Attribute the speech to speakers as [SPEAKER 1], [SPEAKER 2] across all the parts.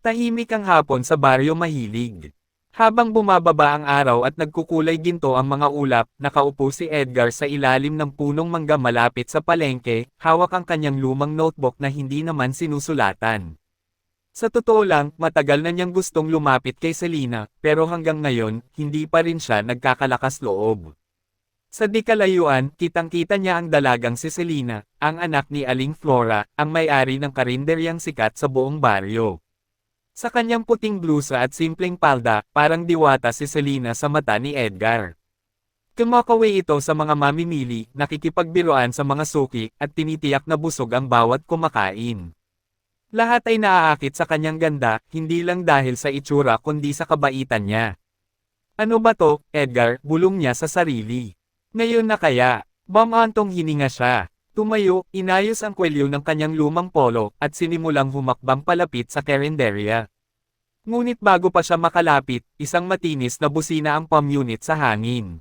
[SPEAKER 1] Tahimik ang hapon sa baryo mahilig. Habang bumababa ang araw at nagkukulay ginto ang mga ulap, nakaupo si Edgar sa ilalim ng punong mangga malapit sa palengke, hawak ang kanyang lumang notebook na hindi naman sinusulatan. Sa totoo lang, matagal na niyang gustong lumapit kay Selena, pero hanggang ngayon, hindi pa rin siya nagkakalakas loob. Sa di kalayuan, kitang-kita niya ang dalagang si Selena, ang anak ni Aling Flora, ang may-ari ng karinderyang sikat sa buong baryo. Sa kanyang puting blusa at simpleng palda, parang diwata si Selena sa mata ni Edgar. Kumakaway ito sa mga mamimili, nakikipagbiruan sa mga suki, at tinitiyak na busog ang bawat kumakain. Lahat ay naaakit sa kanyang ganda, hindi lang dahil sa itsura kundi sa kabaitan niya. Ano ba to, Edgar, bulong niya sa sarili. Ngayon na kaya, bamantong hininga siya. Tumayo, inayos ang kwelyo ng kanyang lumang polo, at sinimulang humakbang palapit sa karinderya. Ngunit bago pa siya makalapit, isang matinis na busina ang palm unit sa hangin.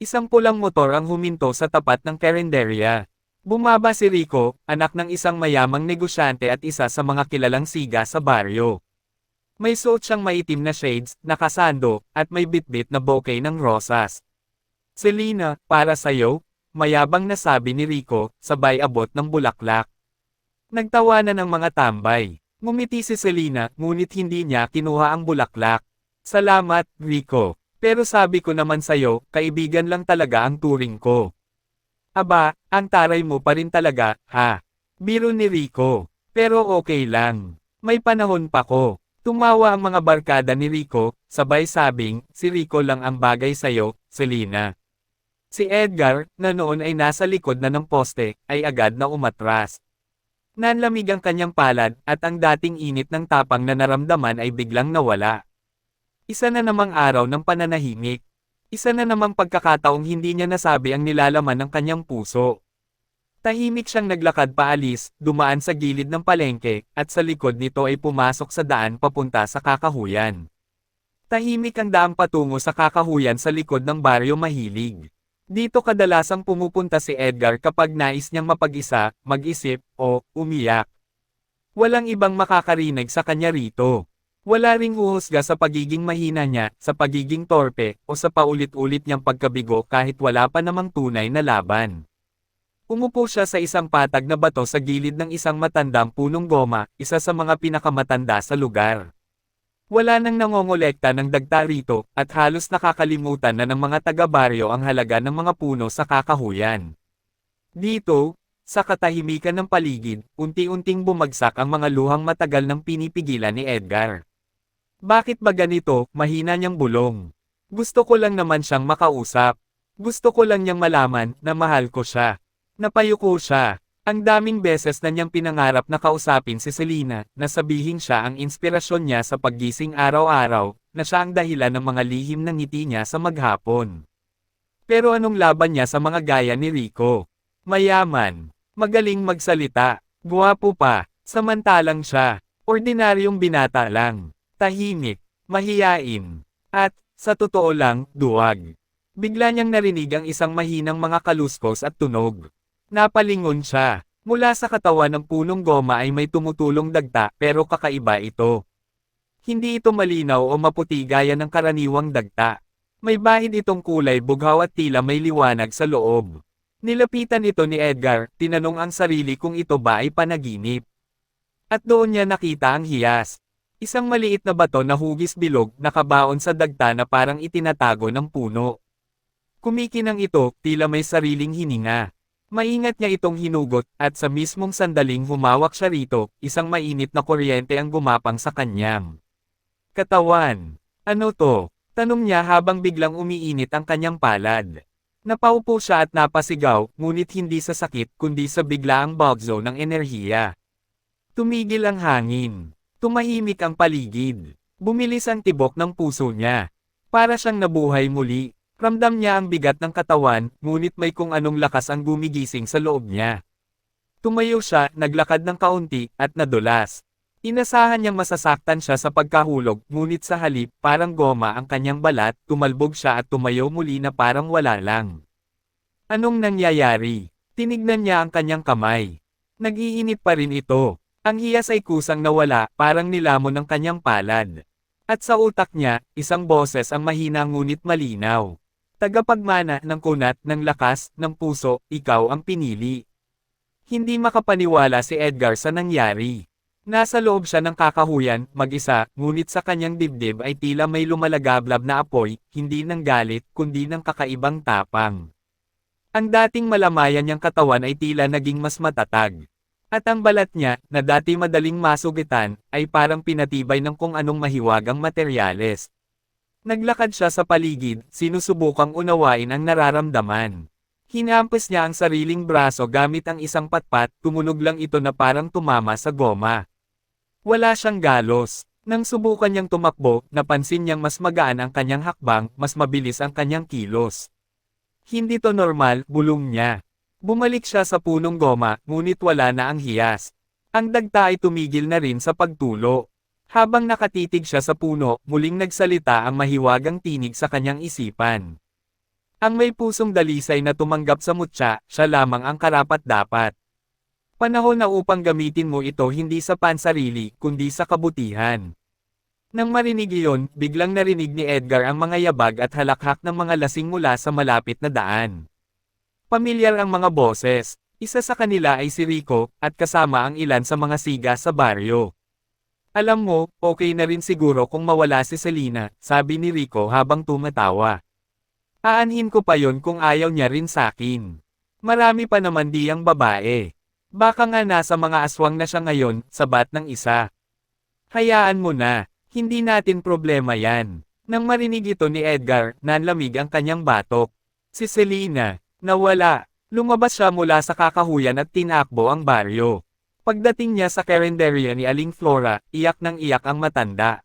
[SPEAKER 1] Isang pulang motor ang huminto sa tapat ng karinderya. Bumaba si Rico, anak ng isang mayamang negosyante at isa sa mga kilalang siga sa baryo. May suot siyang maitim na shades, nakasando, at may bitbit na bouquet ng rosas. Selena, para sa'yo, mayabang na sabi ni Rico, sabay abot ng bulaklak. Nagtawanan ng mga tambay. Ngumiti si Selena, ngunit hindi niya kinuha ang bulaklak. Salamat, Rico. Pero sabi ko naman sa'yo, kaibigan lang talaga ang turing ko. Aba, ang taray mo pa rin talaga, ha? Biro ni Rico. Pero okay lang. May panahon pa ko. Tumawa ang mga barkada ni Rico, sabay sabing, si Rico lang ang bagay sa'yo, Selena. Si Edgar, na noon ay nasa likod na ng poste, ay agad na umatras. Nanlamig ang kanyang palad, at ang dating init ng tapang na naramdaman ay biglang nawala. Isa na namang araw ng pananahimik. Isa na namang pagkakataong hindi niya nasabi ang nilalaman ng kanyang puso. Tahimik siyang naglakad paalis, dumaan sa gilid ng palengke, at sa likod nito ay pumasok sa daan papunta sa kakahuyan. Tahimik ang daang patungo sa kakahuyan sa likod ng baryo mahilig. Dito kadalasang pumupunta si Edgar kapag nais niyang mapag-isa, mag-isip, o umiyak. Walang ibang makakarinig sa kanya rito. Wala ring huhusga sa pagiging mahina niya, sa pagiging torpe, o sa paulit-ulit niyang pagkabigo kahit wala pa namang tunay na laban. Umupo siya sa isang patag na bato sa gilid ng isang matandang punong goma, isa sa mga pinakamatanda sa lugar. Wala nang nangongolekta ng dagta rito, at halos nakakalimutan na ng mga taga-baryo ang halaga ng mga puno sa kakahuyan. Dito, sa katahimikan ng paligid, unti-unting bumagsak ang mga luhang matagal ng pinipigilan ni Edgar. Bakit ba ganito, mahina niyang bulong? Gusto ko lang naman siyang makausap. Gusto ko lang niyang malaman na mahal ko siya. Napayuko siya. Ang daming beses na niyang pinangarap na kausapin si Selena, na sabihin siya ang inspirasyon niya sa paggising araw-araw, na siya ang dahilan ng mga lihim ng ngiti niya sa maghapon. Pero anong laban niya sa mga gaya ni Rico? Mayaman, magaling magsalita, guwapo pa, samantalang siya, ordinaryong binata lang, tahimik, mahiyain, at, sa totoo lang, duwag. Bigla niyang narinig ang isang mahinang mga kaluskos at tunog. Napalingon siya. Mula sa katawan ng punong goma ay may tumutulong dagta pero kakaiba ito. Hindi ito malinaw o maputi gaya ng karaniwang dagta. May bahid itong kulay bughaw at tila may liwanag sa loob. Nilapitan ito ni Edgar, tinanong ang sarili kung ito ba ay panaginip. At doon niya nakita ang hiyas. Isang maliit na bato na hugis bilog nakabaon sa dagta na parang itinatago ng puno. Kumikinang ito, tila may sariling hininga. Maingat niya itong hinugot, at sa mismong sandaling humawak siya rito, isang mainit na kuryente ang gumapang sa kanyang katawan. Ano to? Tanong niya habang biglang umiinit ang kanyang palad. Napaupo siya at napasigaw, ngunit hindi sa sakit kundi sa biglaang bagzo ng enerhiya. Tumigil ang hangin. Tumahimik ang paligid. Bumilis ang tibok ng puso niya. Para siyang nabuhay muli. Ramdam niya ang bigat ng katawan, ngunit may kung anong lakas ang gumigising sa loob niya. Tumayo siya, naglakad ng kaunti, at nadulas. Inasahan niyang masasaktan siya sa pagkahulog, ngunit sa halip, parang goma ang kanyang balat, tumalbog siya at tumayo muli na parang wala lang. Anong nangyayari? Tinignan niya ang kanyang kamay. Nag-iinit pa rin ito. Ang hiyas ay kusang nawala, parang nilamon ng kanyang palad. At sa utak niya, isang boses ang mahina ngunit malinaw. Tagapagmana ng kunat, ng lakas, ng puso, ikaw ang pinili. Hindi makapaniwala si Edgar sa nangyari. Nasa loob siya ng kakahuyan, mag-isa, ngunit sa kanyang dibdib ay tila may lumalagablab na apoy, hindi ng galit, kundi ng kakaibang tapang. Ang dating malamayan niyang katawan ay tila naging mas matatag. At ang balat niya, na dati madaling masugitan, ay parang pinatibay ng kung anong mahiwagang materyales. Naglakad siya sa paligid, sinusubukang unawain ang nararamdaman. Hinampas niya ang sariling braso gamit ang isang patpat, tumunog lang ito na parang tumama sa goma. Wala siyang galos. Nang subukan niyang tumakbo, napansin niyang mas magaan ang kanyang hakbang, mas mabilis ang kanyang kilos. Hindi to normal, bulong niya. Bumalik siya sa punong goma, ngunit wala na ang hiyas. Ang dagta ay tumigil na rin sa pagtulo. Habang nakatitig siya sa puno, muling nagsalita ang mahiwagang tinig sa kanyang isipan. Ang may pusong dalisay na tumanggap sa mutya, siya lamang ang karapat-dapat. Panahon na upang gamitin mo ito hindi sa pansarili, kundi sa kabutihan. Nang marinig iyon, biglang narinig ni Edgar ang mga yabag at halakhak ng mga lasing mula sa malapit na daan. Pamilyar ang mga boses, isa sa kanila ay si Rico, at kasama ang ilan sa mga siga sa baryo. Alam mo, okay na rin siguro kung mawala si Selena, sabi ni Rico habang tumatawa. Aanhin ko pa yon kung ayaw niya rin sakin. Marami pa naman diyang babae. Baka nga nasa mga aswang na siya ngayon, sabat ng isa. Hayaan mo na, hindi natin problema yan. Nang marinig ito ni Edgar, nanlamig ang kanyang batok. Si Selena, nawala. Lumabas siya mula sa kakahuyan at tinakbo ang baryo. Pagdating niya sa karinderya ni Aling Flora, iyak ng iyak ang matanda.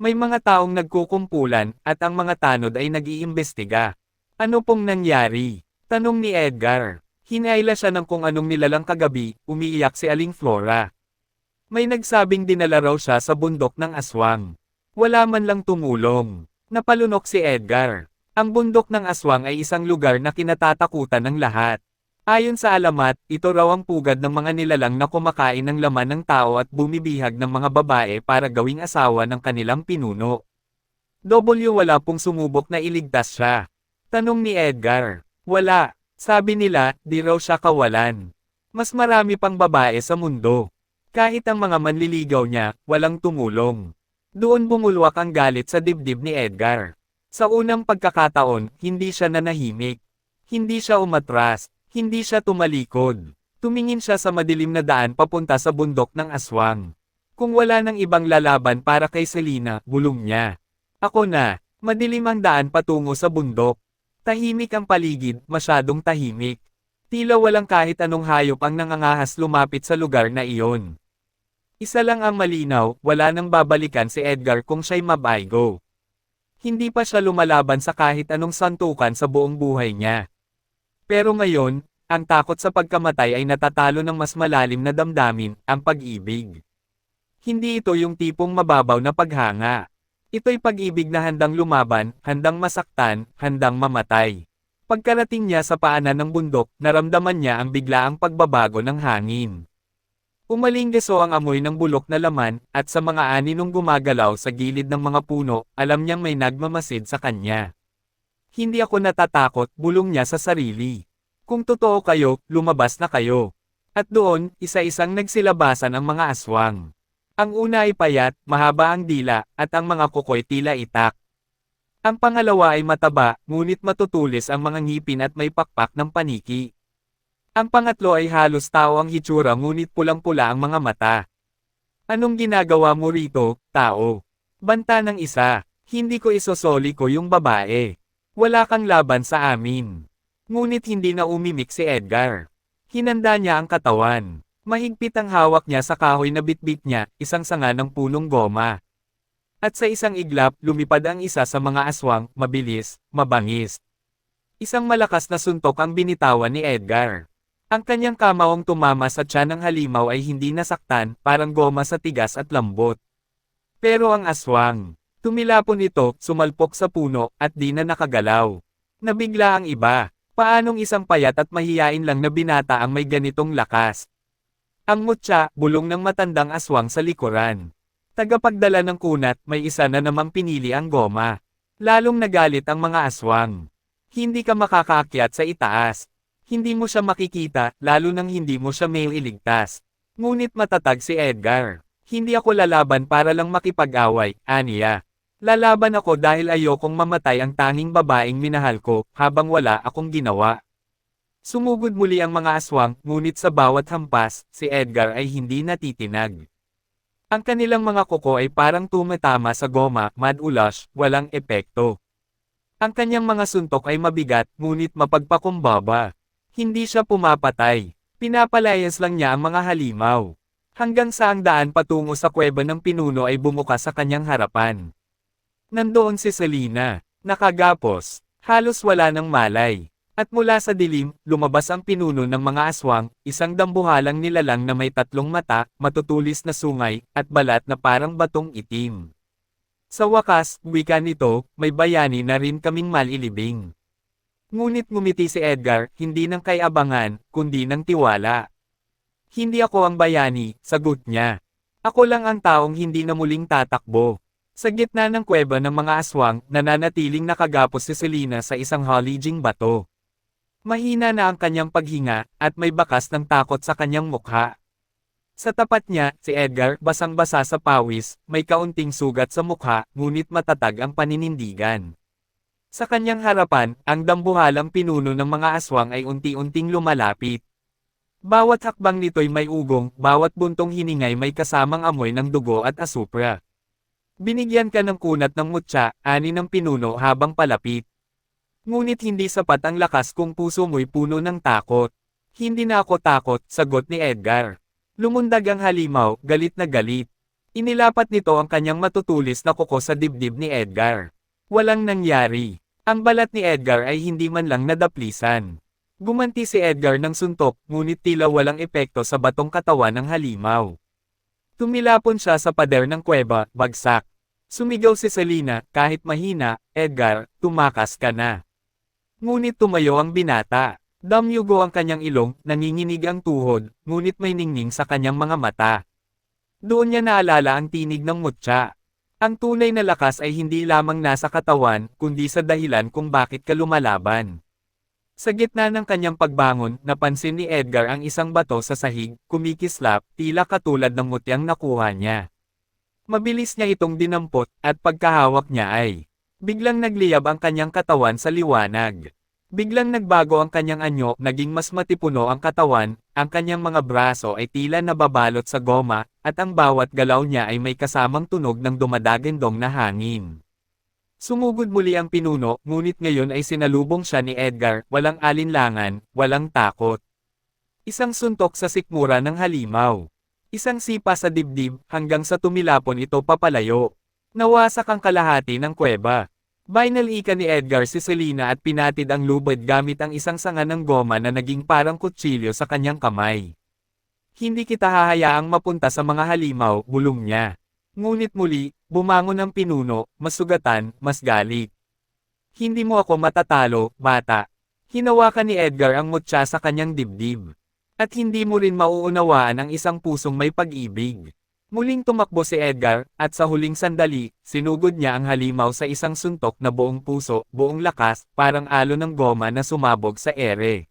[SPEAKER 1] May mga taong nagkukumpulan, at ang mga tanod ay nag-iimbestiga. Ano pong nangyari? Tanong ni Edgar. Hinayla siya ng kung anong nilalang kagabi, umiiyak si Aling Flora. May nagsabing dinala raw siya sa bundok ng aswang. Wala man lang tumulong. Napalunok si Edgar. Ang bundok ng aswang ay isang lugar na kinatatakutan ng lahat. Ayon sa alamat, ito raw ang pugad ng mga nilalang na kumakain ng laman ng tao at bumibihag ng mga babae para gawing asawa ng kanilang pinuno. W wala pong sumubok na iligtas siya. Tanong ni Edgar. Wala, sabi nila, di raw siya kawalan. Mas marami pang babae sa mundo. Kahit ang mga manliligaw niya, walang tumulong. Doon bumulwak ang galit sa dibdib ni Edgar. Sa unang pagkakataon, hindi siya nanahimik. Hindi siya umatras, hindi siya tumalikod. Tumingin siya sa madilim na daan papunta sa bundok ng aswang. Kung wala nang ibang lalaban para kay Selena, bulong niya. Ako na, madilim ang daan patungo sa bundok. Tahimik ang paligid, masyadong tahimik. Tila walang kahit anong hayop ang nangangahas lumapit sa lugar na iyon. Isa lang ang malinaw, wala nang babalikan si Edgar kung siya'y mabaygo. Hindi pa siya lumalaban sa kahit anong santukan sa buong buhay niya. Pero ngayon, ang takot sa pagkamatay ay natatalo ng mas malalim na damdamin, ang pag-ibig. Hindi ito yung tipong mababaw na paghanga. Ito'y pag-ibig na handang lumaban, handang masaktan, handang mamatay. Pagkarating niya sa paanan ng bundok, naramdaman niya ang biglaang pagbabago ng hangin. Umalinggeso ang amoy ng bulok na laman, at sa mga aninong gumagalaw sa gilid ng mga puno, alam niyang may nagmamasid sa kanya. Hindi ako natatakot, bulong niya sa sarili. Kung totoo kayo, lumabas na kayo. At doon, isa-isang nagsilabasan ang mga aswang. Ang una ay payat, mahaba ang dila, at ang mga kukoy tila itak. Ang pangalawa ay mataba, ngunit matutulis ang mga ngipin at may pakpak ng paniki. Ang pangatlo ay halos tao ang hitsura ngunit pulang-pula ang mga mata. Anong ginagawa mo rito, tao? Banta ng isa, hindi ko isosoli ko yung babae. Wala kang laban sa amin. Ngunit hindi na umimik si Edgar. Hinanda niya ang katawan. Mahigpit ang hawak niya sa kahoy na bitbit niya, isang sanga ng punong goma. At sa isang iglap, lumipad ang isa sa mga aswang, mabilis, mabangis. Isang malakas na suntok ang binitawan ni Edgar. Ang kanyang kamawang tumama sa tiyan ng halimaw ay hindi nasaktan, parang goma sa tigas at lambot. Pero ang aswang, tumilapon ito, sumalpok sa puno, at di na nakagalaw. Nabigla ang iba. Paanong isang payat at mahiyain lang na binata ang may ganitong lakas? Ang mutya, bulong ng matandang aswang sa likuran. Tagapagdala ng kunat, may isa na namang pinili ang goma. Lalong nagalit ang mga aswang. Hindi ka makakaakyat sa itaas. Hindi mo siya makikita, lalo nang hindi mo siya may iligtas. Ngunit matatag si Edgar. Hindi ako lalaban para lang makipag-away, aniya. Lalaban ako dahil ayokong mamatay ang tanging babaeng minahal ko, habang wala akong ginawa. Sumugod muli ang mga aswang, ngunit sa bawat hampas, si Edgar ay hindi natitinag. Ang kanilang mga kuko ay parang tumatama sa goma, madulas, walang epekto. Ang kanyang mga suntok ay mabigat, ngunit mapagpakumbaba. Hindi siya pumapatay. Pinapalayas lang niya ang mga halimaw. Hanggang sa ang daan patungo sa kuweba ng pinuno ay bumuka sa kanyang harapan. Nandoon si Selena, nakagapos, halos wala ng malay. At mula sa dilim, lumabas ang pinuno ng mga aswang, isang dambuhalang nilalang na may tatlong mata, matutulis na sungay, at balat na parang batong itim. Sa wakas, wika nito, may bayani na rin kaming malilibing. Ngunit ngumiti si Edgar, hindi ng kayabangan, kundi ng tiwala. Hindi ako ang bayani, sagot niya. Ako lang ang taong hindi na muling tatakbo. Sa gitna ng kuweba ng mga aswang, nananatiling nakagapos si Selena sa isang halijing bato. Mahina na ang kanyang paghinga, at may bakas ng takot sa kanyang mukha. Sa tapat niya, si Edgar, basang-basa sa pawis, may kaunting sugat sa mukha, ngunit matatag ang paninindigan. Sa kanyang harapan, ang dambuhalang pinuno ng mga aswang ay unti-unting lumalapit. Bawat hakbang nito'y may ugong, bawat buntong hiningay may kasamang amoy ng dugo at asupra. Binigyan ka ng kunat ng mutya, ani ng pinuno habang palapit. Ngunit hindi sapat ang lakas kung puso mo'y puno ng takot. Hindi na ako takot, sagot ni Edgar. Lumundag ang halimaw, galit na galit. Inilapat nito ang kanyang matutulis na kuko sa dibdib ni Edgar. Walang nangyari. Ang balat ni Edgar ay hindi man lang nadaplisan. Gumanti si Edgar ng suntok, ngunit tila walang epekto sa batong katawan ng halimaw. Tumilapon siya sa pader ng kuweba, bagsak. Sumigaw si Selena, kahit mahina, Edgar, tumakas ka na. Ngunit tumayo ang binata. Damyugo ang kanyang ilong, nanginginig ang tuhod, ngunit may ningning sa kanyang mga mata. Doon niya naalala ang tinig ng mutya. Ang tunay na lakas ay hindi lamang nasa katawan, kundi sa dahilan kung bakit ka lumalaban. Sa gitna ng kanyang pagbangon, napansin ni Edgar ang isang bato sa sahig, kumikislap, tila katulad ng mutyang nakuha niya. Mabilis niya itong dinampot, at pagkahawak niya ay, biglang nagliyab ang kanyang katawan sa liwanag. Biglang nagbago ang kanyang anyo, naging mas matipuno ang katawan, ang kanyang mga braso ay tila nababalot sa goma, at ang bawat galaw niya ay may kasamang tunog ng dumadagendong na hangin. Sumugod muli ang pinuno, ngunit ngayon ay sinalubong siya ni Edgar, walang alinlangan, walang takot. Isang suntok sa sikmura ng halimaw. Isang sipa sa dibdib, hanggang sa tumilapon ito papalayo. Nawasak ang kalahati ng kuweba. Binalika ni Edgar si Selena at pinatid ang lubid gamit ang isang sanga ng goma na naging parang kutsilyo sa kanyang kamay. Hindi kita hahayaang mapunta sa mga halimaw, bulong niya. Ngunit muli, bumangon ang pinuno, mas sugatan, mas galit. Hindi mo ako matatalo, bata. Hinawakan ni Edgar ang mutya sa kanyang dibdib. At hindi mo rin mauunawaan ang isang pusong may pag-ibig. Muling tumakbo si Edgar, at sa huling sandali, sinugod niya ang halimaw sa isang suntok na buong puso, buong lakas, parang alo ng goma na sumabog sa ere.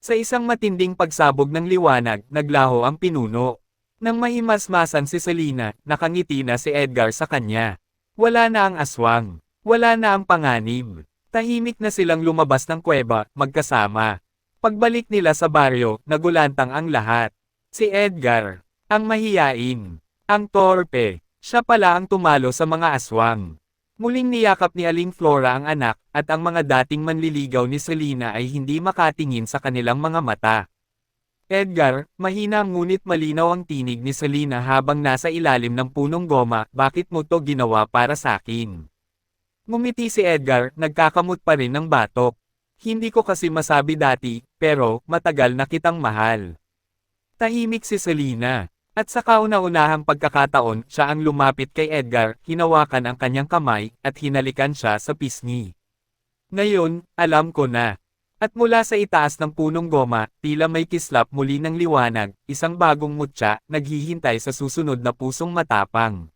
[SPEAKER 1] Sa isang matinding pagsabog ng liwanag, naglaho ang pinuno. Nang mahimasmasan si Selena, nakangiti na si Edgar sa kanya. Wala na ang aswang. Wala na ang panganib. Tahimik na silang lumabas ng kuweba, magkasama. Pagbalik nila sa baryo, nagulantang ang lahat. Si Edgar, ang mahiyain, ang torpe, siya pala ang tumalo sa mga aswang. Muling niyakap ni Aling Flora ang anak, at ang mga dating manliligaw ni Selena ay hindi makatingin sa kanilang mga mata. Edgar, mahina ngunit malinaw ang tinig ni Selena habang nasa ilalim ng punong goma, bakit mo to ginawa para sa akin? Ngumiti si Edgar, nagkakamot pa rin ng batok. Hindi ko kasi masabi dati, pero, matagal na kitang mahal. Tahimik si Selena. At sa kauna-unahang pagkakataon, siya ang lumapit kay Edgar, hinawakan ang kanyang kamay, at hinalikan siya sa pisngi. Ngayon, alam ko na. At mula sa itaas ng punong goma, tila may kislap muli ng liwanag, isang bagong mutya, naghihintay sa susunod na pusong matapang.